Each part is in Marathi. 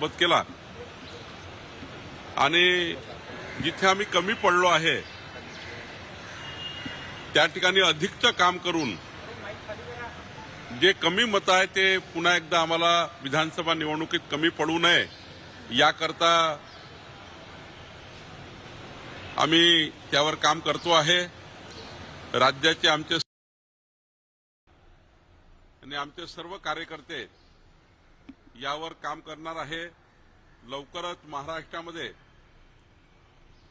सोबत केला. आणि जिथे आम्ही कमी पडलो आहे त्या ठिकाणी अधिकचं काम करून जे कमी मतं आहे ते पुन्हा एकदा आम्हाला विधानसभा निवडणुकीत कमी पडू नये याकरता आम्ही त्यावर काम करतो आहे. राज्याचे आमचे आणि आमचे सर्व कार्यकर्ते यावर काम करणार आहे. लवकरच महाराष्ट्रामध्ये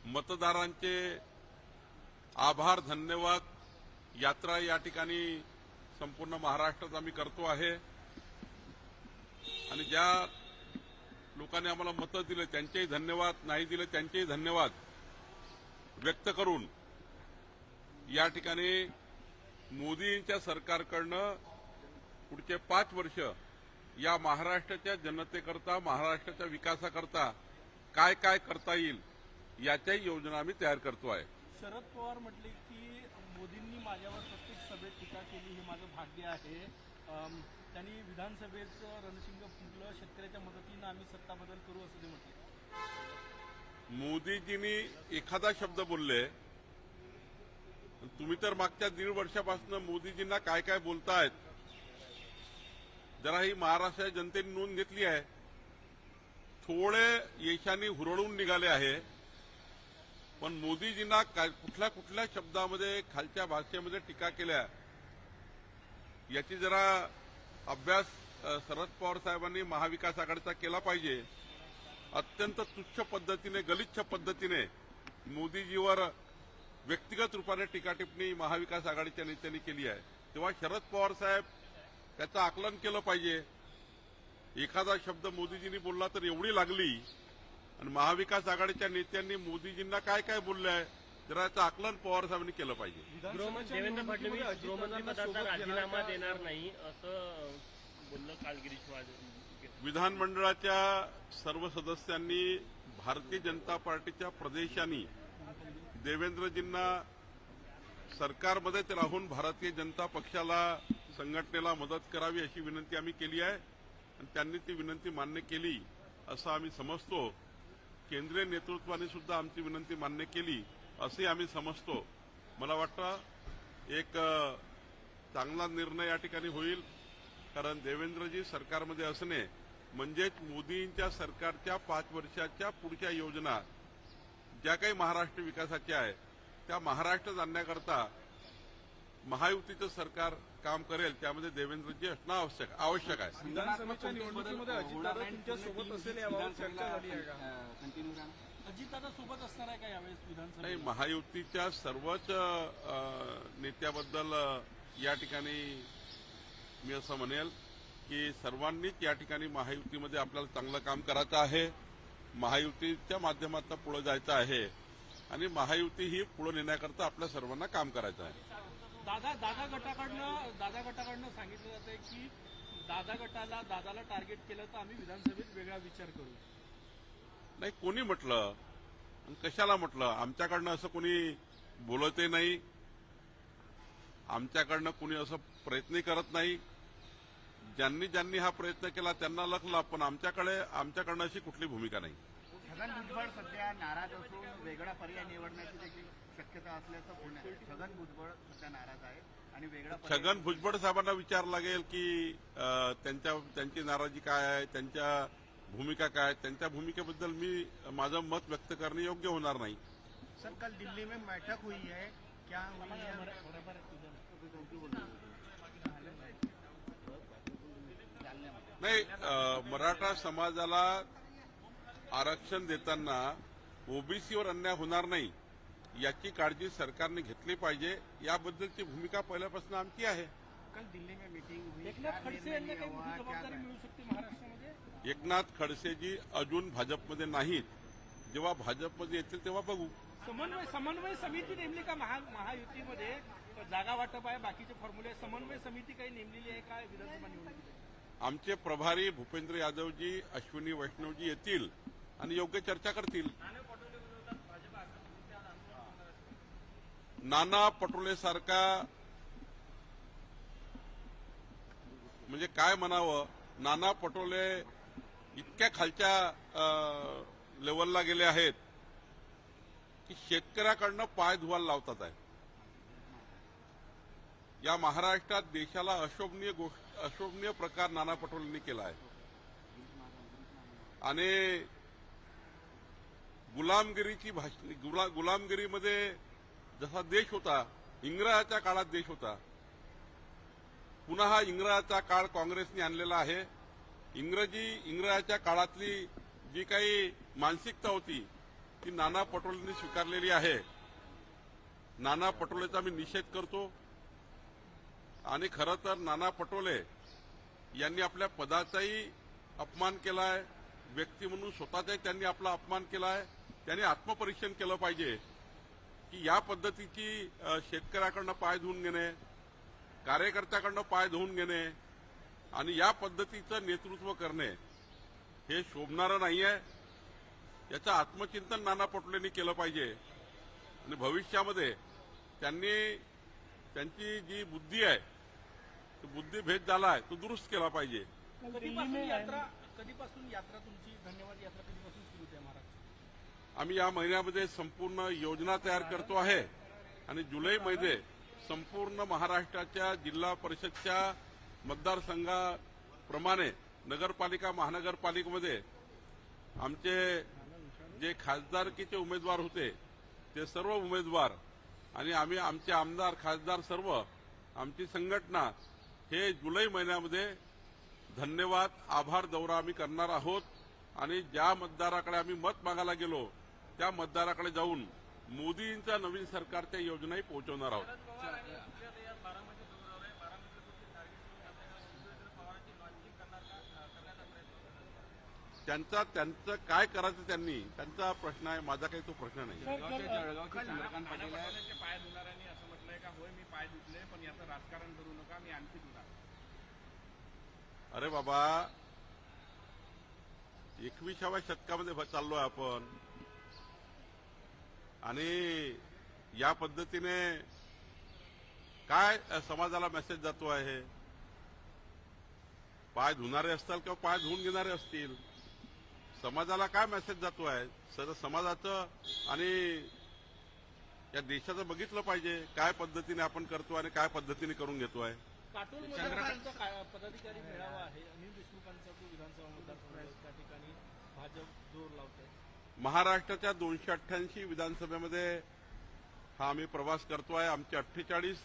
मतदारांचे आभार धन्यवाद. यात्रा या ठिकाणी संपूर्ण महाराष्ट्रात आम्ही करतो आहे. आणि ज्या लोकांनी आम्हाला मतं दिले त्यांचेही धन्यवाद. नाही दिले त्यांचेही धन्यवाद व्यक्त करून या ठिकाणी मोदींच्या सरकारकडनं पुढचे पाच वर्ष या महाराष्ट्राच्या जनतेकरता महाराष्ट्राच्या विकासाकरता काय काय करता येईल याच्याही योजना आम्ही तयार करतो आहे. शरद पवार म्हटले की मोदींनी माझ्यावर प्रत्येक सभेत टीका केली हे माझं भाग्य आहे. त्यांनी विधानसभेचं रणशिंग फुंकलं शेतकऱ्याच्या मदतीनं आम्ही सत्ता बदल करू असं ते म्हटले. मोदीजींनी एखादा शब्द बोलले तुम्ही तर मागच्या दीड वर्षापासून मोदीजींना काय काय बोलतायत जरा ही महाराष्ट्राच्या जनतेने नोंद घेतली आहे. थोडे यशाने हुरळून निघाले आहे. पण मोदीजींना कुठल्या कुठल्या शब्दामध्ये खालच्या भाषेमध्ये टीका केल्या याची जरा अभ्यास शरद पवार साहेबांनी महाविकास आघाडीचा केला पाहिजे. अत्यंत तुच्छ पद्धतीने गलिच्छ पद्धतीने मोदीजीवर व्यक्तिगत रूपाने टीका टिप्पणी महाविकास आघाडीच्या नेत्यांनी केली आहे. तेव्हा शरद पवार साहेब त्याचं आकलन केलं पाहिजे. एखादा शब्द मोदीजींनी बोलला तर एवढी लागली. आणि महाविकास आघाडीच्या नेत्यांनी मोदीजींना काय काय बोलले आहे जरा याचं आकलन पवार साहेबांनी केलं पाहिजे. देवेंद्र फडणवीस गृहमंत्रीपदाचा राजीनामा देणार नाही असं बोललं काल गिरीश महाजन विधानमंडळाच्या सर्व सदस्यांनी भारतीय जनता पार्टीच्या प्रदेशांनी देवेंद्रजींना सरकारमध्येच राहून भारतीय जनता पक्षाला संघटनेला मदत करावी अशी विनंती आम्ही केली आहे. आणि त्यांनी ती विनंती मान्य केली असं आम्ही समजतो. केंद्रीय नेतृत्वाने सुद्धा आमची विनंती मान्य केली असंही आम्ही समजतो. मला वाटतं एक चांगला निर्णय या ठिकाणी होईल. कारण देवेंद्रजी सरकारमध्ये असणे म्हणजेच मोदींच्या सरकारच्या पाच वर्षाच्या पुढच्या योजना ज्या काही महाराष्ट्र विकासाच्या आहे त्या महाराष्ट्रात आणण्याकरता महायुतीचं सरकार काम करेल त्यामध्ये देवेंद्रजी असणं आवश्यक आवश्यक आहे. विधानसभेच्या निवडणुकीमध्ये अजितदादा तुमच्यासोबत असेल याबाबत चर्चा झाली आहे का? अजितदादा सोबत असणार आहे का यावेळेस नाही विधानसभेत महायुतीच्या सर्वच नेत्याबद्दल या ठिकाणी मी असं म्हणेल की सर्वांनीच या ठिकाणी महायुतीमध्ये आपल्याला चांगलं काम करायचं आहे. महायुतीच्या माध्यमातून पुढे जायचं आहे. आणि महायुती ही पुढे नेण्याकरता आपल्या सर्वांना काम करायचं आहे. दादा दादा गटाकडनं दादा गटाकडनं सांगितलं जातंय की दादा गटाला दादाला टार्गेट केलं तर आम्ही विधानसभेत वेगळा विचार करू. नाही कोणी म्हटलं आणि कशाला म्हटलं? आमच्याकडनं असं कोणी बोलतही नाही. आमच्याकडनं कोणी असं प्रयत्नही करत नाही. ज्यांनी ज्यांनी हा प्रयत्न केला त्यांना लखला पण आमच्याकडे आमच्याकडनं अशी कुठली भूमिका नाही. छगन भुजबळ सध्या नाराज असून वेगळा पर्याय निवडण्याची देखील शक्यता असल्याचं छगन भुजबळ सध्या नाराज आहे आणि वेगळा छगन भुजबळ साहेबांना विचार लागेल की त्यांच्या त्यांची नाराजी काय आहे त्यांच्या भूमिका काय आहे. त्यांच्या भूमिकेबद्दल मी माझं मत व्यक्त करणे योग्य होणार नाही. सर कल दिल्ली में बैठक हुई है. क्या हुई है? नाही मराठा समाजाला आरक्षण देताना ओबीसीवर अन्याय होणार नाही. याची काळजी सरकारने घेतली पाहिजे. याबद्दलची भूमिका पहिल्यापासून आमची आहे. कल दिल्ली में मीटिंग हुई. एकनाथ क्या खडसे निर्णय यांना लिया काही हुआ, मोठी क्या जबाबदारी क्या- मिळू शकते महाराष्ट्रामध्ये? एकनाथ खडसेजी अजून भाजपमध्ये नाहीत. जेव्हा भाजपमध्ये येतील तेव्हा बघू. समन्वय समन्वय समिती नेमली का महा महायुतीमध्ये? जागा वाटप आहे बाकीचे फॉर्म्युले समन्वय समिती काही नेमलेली आहे का विधानसभा निवडणुकीत? आमचे प्रभारी भूपेंद्र यादवजी अश्विनी वैष्णवजी येतील आणि योग्य चर्चा करतील. नाना पटोले सारखा म्हणजे काय म्हणावं? नाना पटोले इतक्या खालच्या लेवलला गेले आहेत की शेतकऱ्याकडनं पाय धुवायला लावतात आहे. या महाराष्ट्रात देशाला अशोभनीय गोष्ट अशोभनीय प्रकार नाना पटोलेंनी केला आहे. आणि गुलामगिरीची भाषण गुला गुलामगिरीमध्ये जसा देश होता इंग्रजाच्या काळात देश होता पुन्हा हा इंग्रजाचा काळ काँग्रेसने आणलेला आहे. इंग्रजी इंग्रजाच्या काळातली जी काही मानसिकता होती ती नाना पटोलेंनी स्वीकारलेली आहे. नाना पटोलेचा मी निषेध करतो. आणि खरं तर नाना पटोले यांनी आपल्या पदाचाही अपमान केलाय व्यक्ती म्हणून स्वतःचाही त्यांनी आपला अपमान केलाय त्यांनी आत्मपरीक्षण केलं पाहिजे. की या पद्धतीची शेतकऱ्याकडनं पाय धुवून घेणे कार्यकर्त्याकडनं पाय धुवून घेणे आणि या पद्धतीचं नेतृत्व करणे हे शोभणारं नाही आहे याचं आत्मचिंतन नाना पटोलेंनी केलं पाहिजे. आणि भविष्यामध्ये त्यांनी त्यांची जी बुद्धी आहे तो बुद्धिभेद झाला आहे तो दुरुस्त केला पाहिजे. कधीपासून यात्रा कधीपासून यात्रा तुमची? धन्यवाद यात्रा कधीपासून सुरू होते महाराष्ट्र आम्ही या महिन्यामध्ये संपूर्ण योजना तयार करतो आहे. आणि जुलैमध्ये संपूर्ण महाराष्ट्राच्या जिल्हा परिषदच्या मतदारसंघाप्रमाणे नगरपालिका महानगरपालिकेमध्ये आमचे जे खासदारकीचे उमेदवार होते ते सर्व उमेदवार आणि आम्ही आमचे आमदार खासदार सर्व आमची संघटना हे जुलै महिन्यामध्ये धन्यवाद आभार दौरा आम्ही करणार आहोत. आणि ज्या मतदाराकडे आम्ही मत मागायला गेलो त्या मतदाराकडे जाऊन मोदींच्या नवीन सरकारच्या योजनाही पोहोचवणार आहोत. त्यांचा त्यांचं काय करायचं त्यांनी? त्यांचा प्रश्न आहे माझा काही तो प्रश्न नाही. पाय धुणाऱ्यांनी असं म्हटलंय का होय मी पाय धुतले पण याचं राजकारण करू नका मी आणखी धुणार अरे बाबा एकविसाव्या शतकामध्ये चाललोय आपण. आणि या पद्धतीने काय समाजाला मेसेज जातो आहे? पाय धुणारे असतील किंवा पाय धुवून घेणारे असतील समाजाला काय मेसेज जातो आहे? सर समाजाचं आणि या देशाचं बघितलं पाहिजे काय पद्धतीने आपण करतो आणि काय पद्धतीने करून घेतो आहे. पदाधिकारी मेळावा आहे? अनिल देशमुखांचा तो विधानसभा मतदारसंघ. त्या ठिकाणी भाजप जोर लावत आहे महाराष्ट्राच्या दोनशे अठ्ठ्याऐंशी विधानसभेमध्ये हा आम्ही प्रवास करतो आहे. आमचे अठ्ठेचाळीस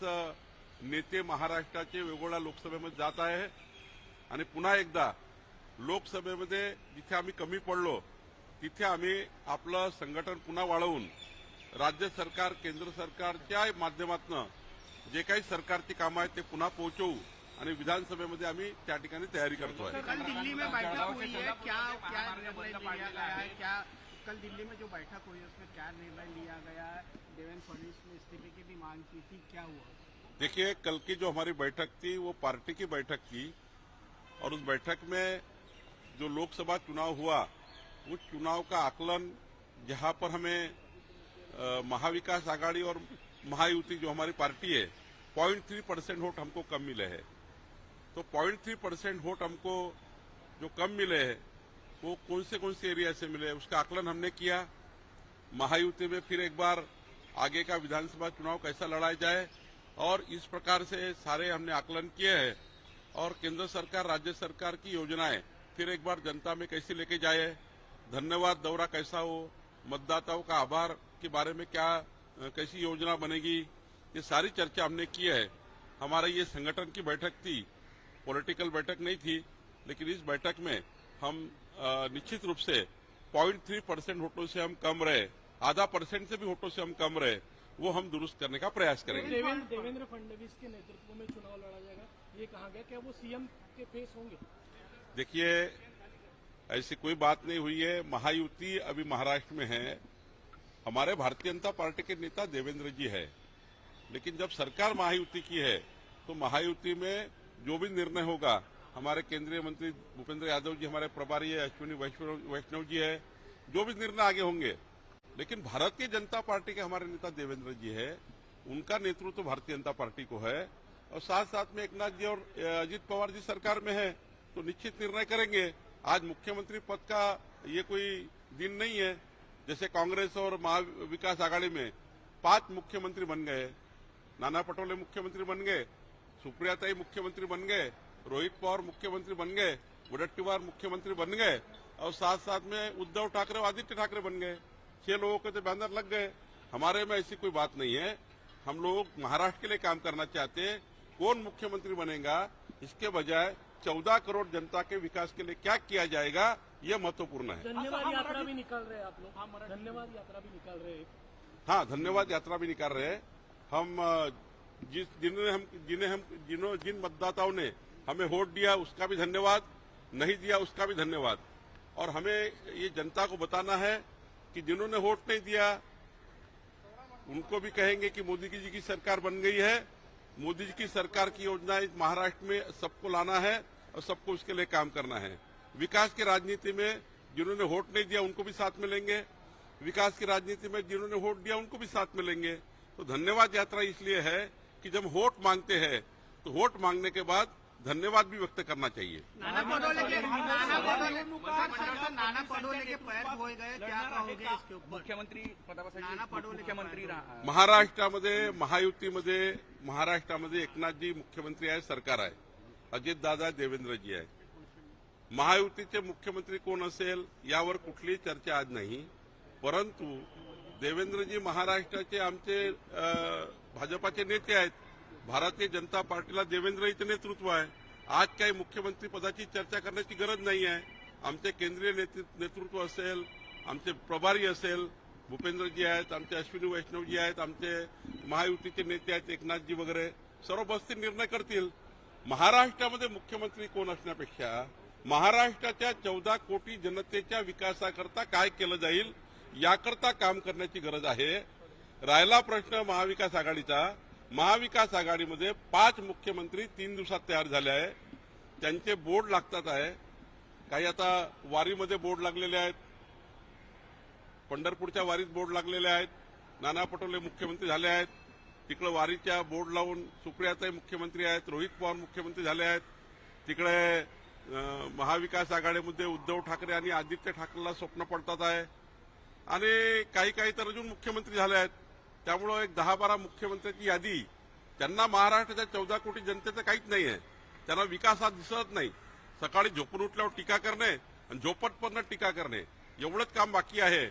नेते महाराष्ट्राचे वेगवेगळ्या लोकसभेमध्ये जात आहे. आणि पुन्हा एकदा लोकसभेमध्ये जिथे आम्ही कमी पडलो तिथे आम्ही आपलं संघटन पुन्हा वाढवून राज्य सरकार केंद्र सरकारच्या माध्यमातून जे काही सरकारची कामं आहेत ते पुन्हा पोहोचवू आणि विधानसभेमध्ये आम्ही त्या ठिकाणी तयारी करतोय कल कल दिल्ली में जो बैठक हुई, उसमें क्या निर्णय लिया गया? देवेंद्र फडणवीस ने इस्तीफे की भी मांग की थी, क्या हुआ? देखिए, कल की जो हमारी बैठक थी, वो पार्टी की बैठक थी और उस बैठक में जो लोकसभा चुनाव हुआ उस चुनाव का आकलन जहाँ पर हमें महाविकास आघाड़ी और महायुति जो हमारी पार्टी है, पॉइंट थ्री परसेंट वोट हमको कम मिले हैं। तो पॉइंट थ्री परसेंट वोट हमको जो कम मिले हैं वो कौन से कौन से एरिया से मिले, उसका आकलन हमने किया। महायुति में फिर एक बार आगे का विधानसभा चुनाव कैसा लड़ाया जाए, और इस प्रकार से सारे हमने आकलन किए हैं, और केंद्र सरकार, राज्य सरकार की योजनाएँ फिर एक बार जनता में कैसे लेके जाए। धन्यवाद, दौरा कैसा हो, मतदाताओं का आभार के बारे में क्या कैसी योजना बनेगी, ये सारी चर्चा हमने की है। हमारा ये संगठन की बैठक थी, पॉलिटिकल बैठक नहीं थी, लेकिन इस बैठक में हम निश्चित रूप से पॉइंट थ्री परसेंट वोटों से हम कम रहे आधा परसेंट से भी वोटों से हम कम रहे वो हम दुरुस्त करने का प्रयास करेंगे। देवेंद्र देवेंद्र फडणवीस के नेतृत्व में चुनाव लड़ा जाएगा ये कहा गया क्या वो सीएम के फेस होंगे? देखिए ऐसी कोई बात नहीं हुई है महायुति अभी महाराष्ट्र में है। हमारे भारतीय जनता पार्टी के नेता देवेंद्र जी है लेकिन जब सरकार महायुति की है तो महायुति में जो भी निर्णय होगा हमारे केंद्रीय मंत्री भूपेंद्र यादव जी, हमारे प्रभारी है, अश्विनी वैष्णव जी है, जो भी निर्णय आगे होंगे। लेकिन भारतीय जनता पार्टी के हमारे नेता देवेंद्र जी है, उनका नेतृत्व भारतीय जनता पार्टी को है। और साथ साथ में एकनाथ जी और अजित पवार जी सरकार में है तो निश्चित निर्णय करेंगे। आज मुख्यमंत्री पद का ये कोई दिन नहीं है। जैसे कांग्रेस और महाविकास आघाड़ी में पाँच मुख्यमंत्री बन गए। नाना पटोले मुख्यमंत्री बन गए सुप्रियाताई मुख्यमंत्री बन गए रोहित पवार मुख्यमंत्री बन गए वडट्टीवार मुख्यमंत्री बन गए और साथ साथ में उद्धव ठाकरे और आदित्य ठाकरे बन गए। छह लोगों के तो बैनर लग गए। हमारे में ऐसी कोई बात नहीं है। हम लोग महाराष्ट्र के लिए काम करना चाहते हैं। कौन मुख्यमंत्री बनेगा? इसके बजाय चौदह करोड़ जनता के विकास के लिए क्या किया जाएगा यह महत्वपूर्ण है। धन्यवाद यात्रा भी निकाल रहे हैं आप लोग। धन्यवाद यात्रा भी निकाल रहे हैं। हाँ धन्यवाद यात्रा भी निकाल रहे हैं। हम जिस जिन्हें हम जिन्हें हम जिन्हों जिन मतदाताओं ने हमें वोट दिया, उसका भी धन्यवाद। नहीं दिया, उसका भी धन्यवाद। और हमें ये जनता को बताना है कि जिन्होंने वोट नहीं दिया, उनको भी कहेंगे कि मोदी जी की सरकार बन गई है। मोदी जी की सरकार की योजना इस महाराष्ट्र में सबको लाना है और सबको उसके लिए काम करना है। विकास की राजनीति में जिन्होंने वोट नहीं दिया, उनको भी साथ में लेंगे विकास की राजनीति में जिन्होंने वोट दिया, उनको भी साथ में लेंगे तो धन्यवाद यात्रा इसलिए है कि जब वोट मांगते हैं तो वोट मांगने के बाद धन्यवाद भी व्यक्त करना चाहिए। नाना पटोले के नाना पटोले के पैर धोए गए क्या कहोगे इसके ऊपर? मुख्यमंत्री नाना पटोले मुख्यमंत्री महाराष्ट्रामध्ये महायुतीमध्ये महाराष्ट्रामध्ये एकनाथजी मुख्यमंत्री आहे सरकार आहे. अजितदादा देवेंद्रजी आहे. महायुतीचे मुख्यमंत्री कोण असेल यावर कुठलीही चर्चा आज नाही. परंतु देवेंद्रजी महाराष्ट्राचे आमचे भाजपाचे नेते आहेत. भारतीय जनता पार्टीला देवेंद्रजीचं नेतृत्व आहे. आज काही मुख्यमंत्री पदाची चर्चा करण्याची गरज नाही आहे. आमचे केंद्रीय नेतृ- नेतृत्व असेल आमचे प्रभारी असेल भूपेंद्रजी आहेत आमचे अश्विनी वैष्णवजी आहेत आमचे महायुतीचे नेते आहेत एकनाथजी वगैरे सर्व बसतील निर्णय करतील. महाराष्ट्रामध्ये मुख्यमंत्री कोण असण्यापेक्षा महाराष्ट्राच्या चौदा कोटी जनतेच्या विकासाकरता काय केलं जाईल याकरता काम करण्याची गरज आहे. राहिला प्रश्न महाविकास आघाडीचा. महाविकास आघाडीमध्ये पाच मुख्यमंत्री तीन दिवसात तयार झाले आहे. त्यांचे बोर्ड लागतात आहे. काही आता वारीमध्ये बोर्ड लागलेले आहेत. पंढरपूरच्या वारीत बोर्ड लागलेले आहेत. नाना पटोले मुख्यमंत्री झाले आहेत. तिकडे वारीच्या बोर्ड लावून सुप्रियाताई मुख्यमंत्री आहेत रोहित पवार मुख्यमंत्री झाले आहेत. तिकडे महाविकास आघाडीमध्ये उद्धव ठाकरे आणि आदित्य ठाकरेला स्वप्न पडतात आहे. आणि काही काही तर अजून मुख्यमंत्री झाले आहेत. त्यामुळं एक दहा बारा मुख्यमंत्र्यांची यादी त्यांना महाराष्ट्राच्या चौदा कोटी जनतेचं काहीच नाही आहे त्यांना विकास हा दिसत नाही. सकाळी झोपून उठल्यावर टीका करणे आणि झोपटपण टीका करणे एवढंच काम बाकी आहे.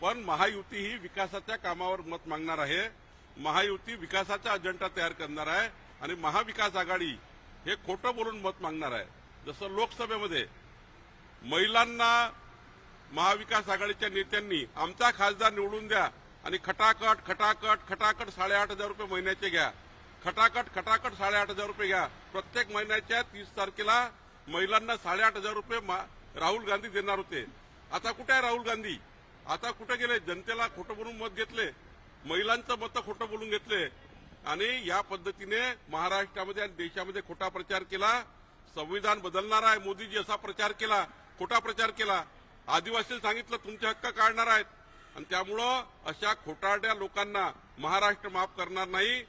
पण महायुती ही विकासाच्या कामावर मत मागणार आहे. महायुती विकासाचा अजेंडा तयार करणार आहे आणि महाविकास आघाडी हे खोटं बोलून मत मागणार आहे. जसं लोकसभेमध्ये महिलांना महाविकास आघाडीच्या नेत्यांनी आमचा खासदार निवडून द्या आणि खटाकट खटाकट खटाकट साडेआठ हजार रुपये महिन्याचे घ्या. खटाकट खटाकट साडेआठ हजार रुपये घ्या. प्रत्येक महिन्याच्या तीस तारखेला महिलांना साडेआठ हजार रुपये मा- राहुल गांधी देणार होते. आता कुठे आहे राहुल गांधी? आता कुठे गेले? जनतेला खोटं बोलून मत घेतले. महिलांचं मत खोटं बोलून घेतले. आणि या पद्धतीने महाराष्ट्रामध्ये आणि देशामध्ये खोटा प्रचार केला. संविधान बदलणार आहे. मोदीजी असा प्रचार केला. खोटा प्रचार केला. आदिवासी सांगितलं तुमचे हक्क काढणार आहेत. आणि त्यामुळं अशा खोटारड्या लोकांना महाराष्ट्र माफ करणार नाही.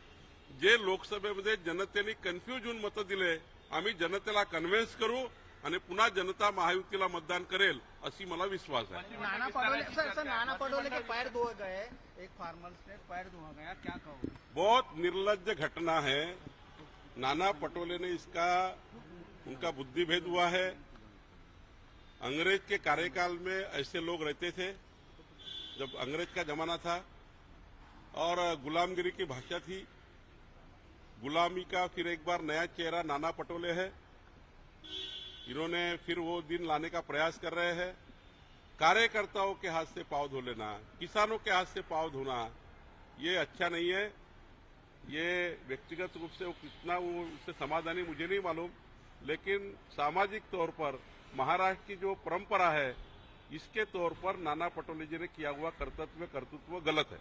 जे लोकसभेमध्ये जनतेने कन्फ्यूज होऊन मतं दिले आम्ही जनतेला कन्व्हिन्स करू आणि पुन्हा जनता महायुतीला मतदान करेल अशी मला विश्वास आहे. नाना सर सर नाना पटोले के पैर गए एक फार्मर से पैर गया क्या कहोगे? बहुत निर्लज घटना है। नाना पटोले ने इसका उनका बुद्धि भेद हुआ है। अंग्रेज के कार्यकाल में ऐसे लोग रहते थे। जब अंग्रेज़ का जमाना था और गुलामगिरी की भाषा थी, गुलामी का फिर एक बार नया चेहरा नाना पटोले है। इन्होंने फिर वो दिन लाने का प्रयास कर रहे हैं। कार्यकर्ताओं के हाथ से पाव धो लेना, किसानों के हाथ से पाव धोना, ये अच्छा नहीं है। ये व्यक्तिगत रूप से वो कितना वो उससे समाधानी मुझे नहीं मालूम, लेकिन सामाजिक तौर पर महाराष्ट्र की जो परंपरा है इसके तौर पर नाना पटोले जी ने किया हुआ कर्तव्य कर्तृत्व गलत है।